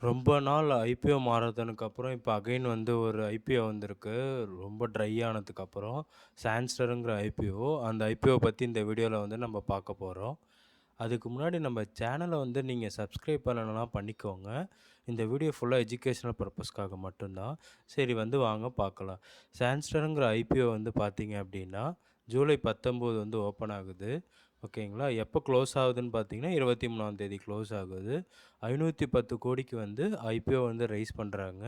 ரொம்ப நாள் ஐபிஓ மாறாததுக்கு அப்புறம் இப்போ அகைன் வந்து ஒரு ஐபிஓ வந்திருக்கு. ரொம்ப ட்ரை ஆனதுக்கப்புறம். சான்ஸ்டருங்கிற ஐபிஓ. அந்த ஐபிஓ பற்றி இந்த வீடியோவில் வந்து நம்ம பார்க்க போகிறோம் அதுக்கு முன்னாடி நம்ம சேனலை வந்து நீங்கள் சப்ஸ்கிரைப் பண்ணலனா பண்ணிக்கோங்க. இந்த வீடியோ ஃபுல்லாக எஜுகேஷனல் பர்பஸ்க்காக மட்டும்தான் சரி வந்து வாங்க பார்க்கலாம். சான்ஸ்டருங்கிற ஐபிஓ வந்து பார்த்தீங்க அப்படின்னா ஜூலை 19 வந்து ஓப்பன் ஆகுது. ஓகேங்களா. எப்போ க்ளோஸ் ஆகுதுன்னு பார்த்தீங்கன்னா, 23ஆம் தேதி க்ளோஸ் ஆகுது. 510 கோடிக்கு வந்து ஐபிஓ வந்து ரைஸ் பண்ணுறாங்க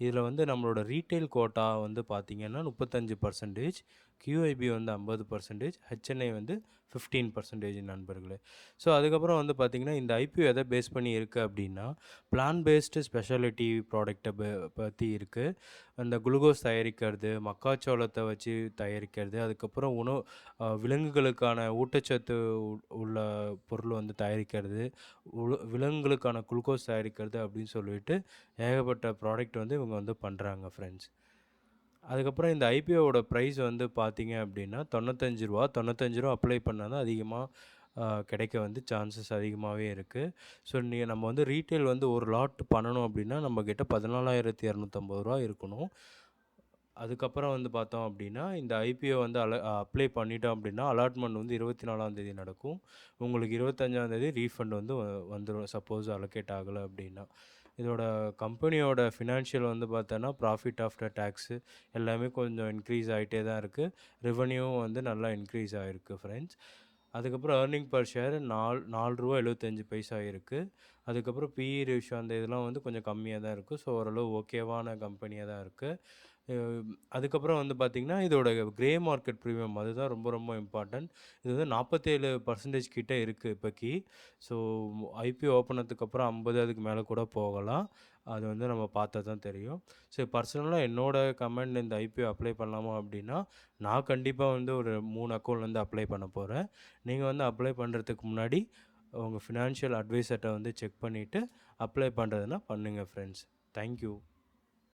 இதில வந்து நம்மளோட ரீட்டெயில் கோட்டா வந்து பார்த்தீங்கன்னா 35% கியூஐபி வந்து 50% ஹெச்என்ஐ வந்து 15% நண்பர்களே. ஸோ அதுக்கப்புறம் வந்து பார்த்திங்கன்னா இந்த ஐபிஓ எதை பேஸ் பண்ணி இருக்குது அப்படின்னா பிளான் பேஸ்டு ஸ்பெஷாலிட்டி ப்ராடக்ட்டை ப பற்றி இருக்குது அந்த குளுக்கோஸ் தயாரிக்கிறது, மக்காச்சோளத்தை வச்சு தயாரிக்கிறது, அதுக்கப்புறம் உணவு விலங்குகளுக்கான ஊட்டச்சத்து உள்ள பொருள் வந்து தயாரிக்கிறது, விலங்குகளுக்கான குளுக்கோஸ் தயாரிக்கிறது அப்படின்னு சொல்லிட்டு ஏகப்பட்ட ப்ராடக்ட் வந்து இவங்க வந்து பண்ணுறாங்க ஃப்ரெண்ட்ஸ். அதுக்கப்புறம் இந்த ஐபிஓவோட ப்ரைஸ் வந்து பார்த்தீங்க அப்படின்னா தொண்ணூத்தஞ்சு ரூபா தொண்ணூத்தஞ்சு ரூபா அப்ளை பண்ணால் தான் அதிகமாக கிடைக்க வந்து சான்சஸ் அதிகமாகவே இருக்குது ஸோ நீங்கள் நம்ம வந்து ரீட்டெயில் வந்து ஒரு லாட் பண்ணணும் அப்படின்னா நம்மக்கிட்ட பதினாலாயிரத்தி இரநூத்தம்பது ரூபா இருக்கணும். அதுக்கப்புறம் வந்து பார்த்தோம் அப்படின்னா இந்த ஐபிஓ வந்து அல அப்ளை பண்ணிட்டோம் அப்படின்னா அலாட்மெண்ட் வந்து இருபத்தி நாலாந்தேதி நடக்கும். உங்களுக்கு இருபத்தஞ்சாந்தேதி ரீஃபண்ட் வந்து வந்துடும் சப்போஸ் அலோகேட் ஆகலை அப்படின்னா இதோட கம்பெனியோட ஃபினான்ஷியல் வந்து பார்த்தோன்னா, ப்ராஃபிட் ஆஃப்டர் டேக்ஸு எல்லாமே கொஞ்சம் இன்க்ரீஸ் ஆகிட்டே தான் இருக்குது ரெவன்யூவும் வந்து நல்லா இன்க்ரீஸ் ஆகிருக்கு ஃப்ரெண்ட்ஸ். அதுக்கப்புறம் ஏர்னிங் பர் ஷேர் நால் ரூ. 4.75 இருக்கு. அதுக்கப்புறம் பிஇ ரேஷியோ அந்த இதெல்லாம் வந்து கொஞ்சம் கம்மியாக தான் இருக்குது ஸோ ஓரளவு ஓகேவான கம்பெனியாக தான் இருக்குது அதுக்கப்புறம் வந்து பார்த்திங்கன்னா இதோட கிரே மார்க்கெட் ப்ரீமியம் அதுதான் ரொம்ப ரொம்ப இம்பார்ட்டன்ட். இது வந்து நாற்பத்தேழு பர்சன்டேஜ் கிட்டே இருக்குது இப்போக்கி ஸோ ஐபிஓ ஓப்பன் ஆனதுக்கப்புறம் 50 அதுக்கு மேலே கூட போகலாம். அது வந்து நம்ம பார்த்தா தான் தெரியும். ஸோ பர்சனலாக என்னோட கமெண்ட் இந்த ஐபிஓ அப்ளை பண்ணலாமா அப்படின்னா நான் கண்டிப்பாக வந்து ஒரு மூணு அக்கௌண்ட் வந்து அப்ளை பண்ண போகிறேன் நீங்கள் வந்து அப்ளை பண்ணுறதுக்கு முன்னாடி உங்கள் ஃபினான்ஷியல் அட்வைசர்கிட்ட வந்து செக் பண்ணிவிட்டு அப்ளை பண்ணுறதுன்னா பண்ணுங்கள் ஃப்ரெண்ட்ஸ். Thank you.